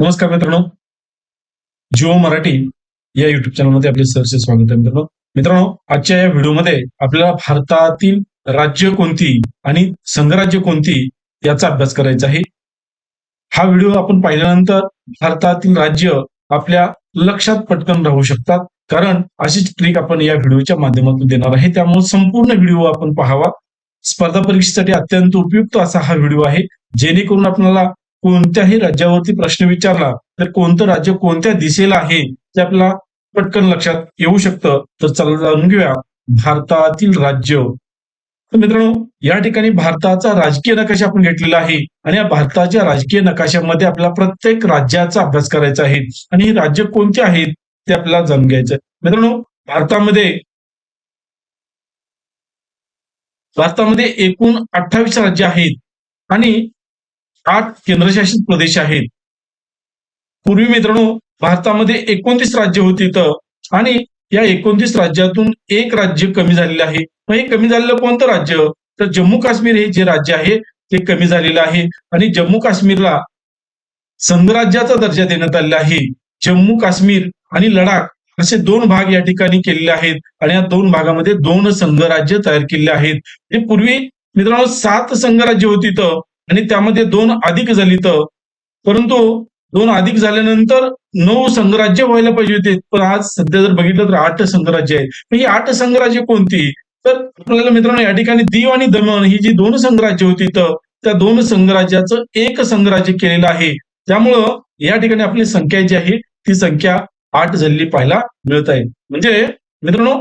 नमस्कार मित्रांनो. जिओ मराठी या युट्यूब चॅनलमध्ये आपले सरचे स्वागत आहे मित्रांनो. मित्रांनो आजच्या या व्हिडिओमध्ये आपल्याला भारतातील राज्य कोणती आणि संघराज्य कोणती याचा अभ्यास करायचा आहे. हा व्हिडिओ आपण पाहिल्यानंतर भारतातील राज्य आपल्या लक्षात पटकन राहू शकतात. कारण अशीच ट्रिक आपण या व्हिडिओच्या माध्यमातून देणार आहे. त्यामुळे संपूर्ण व्हिडिओ आपण पाहावा. स्पर्धा परीक्षेसाठी अत्यंत उपयुक्त असा हा व्हिडिओ आहे. जेणेकरून आपल्याला कोणत्याही राज्यावरती प्रश्न विचारला तर कोणतं राज्य कोणत्या दिशेला आहे ते आपल्याला पटकन लक्षात येऊ शकतं. तर चला जाणून घेऊया भारतातील राज्य. तर मित्रांनो या ठिकाणी भारताचा राजकीय नकाशा आपण घेतलेला आहे आणि या भारताच्या राजकीय नकाशामध्ये आपल्याला प्रत्येक राज्याचा अभ्यास करायचा आहे आणि ही राज्य कोणती आहेत ते आपल्याला जाणून घ्यायचं मित्रांनो भारतामध्ये भारतामध्ये एकूण अठ्ठावीस राज्य आहेत आणि आठ केंद्रशासित प्रदेश आहेत. पूर्वी मित्रांनो भारतामध्ये एकोणतीस राज्य होती तर आणि या एकोणतीस राज्यातून एक राज्य कमी झालेलं आहे. मग हे कमी झालेलं कोणतं राज्य? तर जम्मू काश्मीर हे जे राज्य आहे ते कमी झालेलं आहे. आणि जम्मू काश्मीरला संघराज्याचा दर्जा देण्यात आलेला आहे. जम्मू काश्मीर आणि लडाख असे दोन भाग या ठिकाणी केलेले आहेत आणि या दोन भागामध्ये दोन संघराज्य तयार केलेले आहेत. हे पूर्वी मित्रांनो सात संघराज्य होती तर आणि त्यामध्ये दोन अधिक झाली तर? परंतु दोन अधिक झाल्यानंतर नऊ संघराज्य व्हायला पाहिजे होते. पण आज सध्या जर बघितलं तर आठ संघराज्य आहे ही आठ संघराज्य कोणती? तर आपल्याला मित्रांनो या ठिकाणी दीव आणि दमन ही जी दोन संघराज्य होती तर त्या दोन संघराज्याचं एक संघराज्य केलेलं आहे. त्यामुळं या ठिकाणी आपली संख्या जी आहे ती संख्या आठ झालेली पाहायला मिळत आहे. म्हणजे मित्रांनो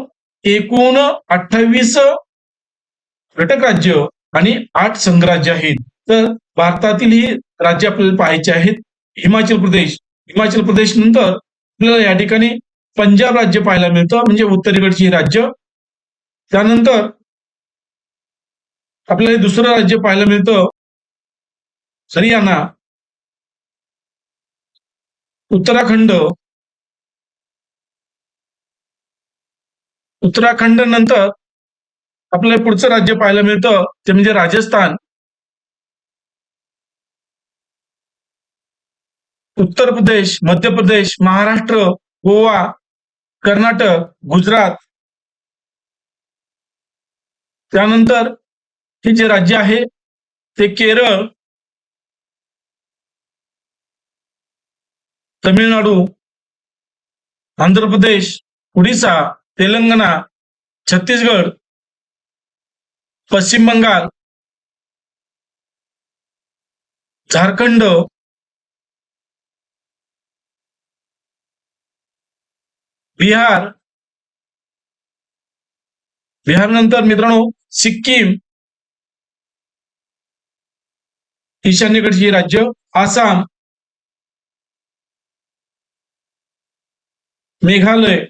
एकूण अठ्ठावीस घटक राज्य आणि आठ संघराज्य आहेत. तर भारतातील ही राज्य आपल्याला पाहायची आहेत. हिमाचल प्रदेश. हिमाचल प्रदेश नंतर आपल्याला या ठिकाणी पंजाब राज्य पाहायला मिळतं म्हणजे उत्तरेकडची राज्य. त्यानंतर आपल्याला हे दुसरं राज्य पाहायला मिळतं हरियाणा. उत्तराखंड. उत्तराखंड नंतर आपल्याला पुढचं राज्य पाहायला मिळतं ते म्हणजे राजस्थान. उत्तर प्रदेश मध्य प्रदेश महाराष्ट्र गोवा कर्नाटक गुजरात. त्यानंतर हे जे राज्य आहे ते केरळ तमिळनाडू आंध्र प्रदेश उडीसा तेलंगणा छत्तीसगड पश्चिम बंगाल झारखंड बिहार. बिहार नंतर मित्रांनो सिक्कीम. ईशान्येकडची राज्य आसाम. मेघालय.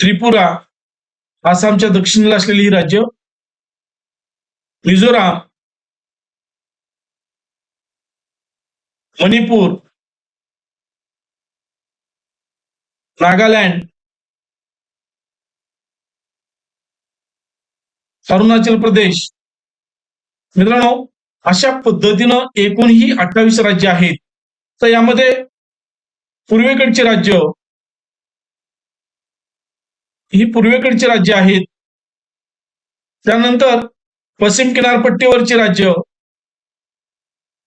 त्रिपुरा. आसामच्या दक्षिणेला असलेली ही राज्य मिझोराम. मणिपूर. नागालँड. अरुणाचल प्रदेश. मित्रांनो अशा पद्धतीनं एकूण ही अठ्ठावीस राज्य आहेत. तर यामध्ये पूर्वेकडचे राज्य ही पूर्वेकडची राज्य आहेत. त्यानंतर पश्चिम किनारपट्टीवरची राज्य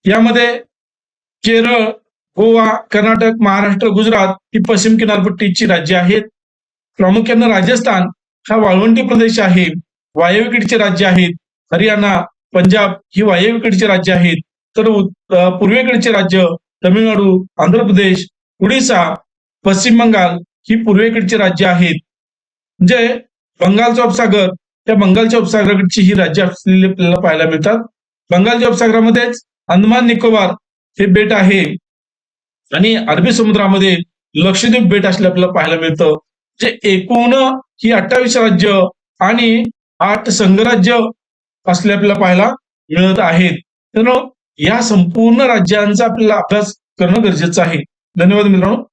यामध्ये केरळ गोवा कर्नाटक महाराष्ट्र गुजरात ही पश्चिम किनारपट्टीची राज्य आहेत. प्रामुख्यानं राजस्थान हा वाळवंटी प्रदेश आहे. वायव्यकडचे राज्य आहेत. हरियाणा पंजाब ही वायव्यकडची राज्य आहेत. तर पूर्वेकडचे राज्य तमिळनाडू आंध्र प्रदेश उडीसा पश्चिम बंगाल ही पूर्वेकडची राज्य आहेत. म्हणजे बंगालचा उपसागर त्या बंगालच्या उपसागराकडची ही राज्य असलेली आपल्याला पाहायला मिळतात. बंगालच्या उपसागरामध्येच अंदमान निकोबार हे बेट आहे. आणि अरबी समुद्रामध्ये लक्षद्वीप बेट असले आपल्याला पाहायला मिळतं. जे एकूण ही अठ्ठावीस राज्य आणि आठ संघराज्य असले आपल्याला पाहायला मिळत आहेत. तर या संपूर्ण राज्यांचा आपल्याला अभ्यास करणं गरजेचं आहे. धन्यवाद मित्रांनो.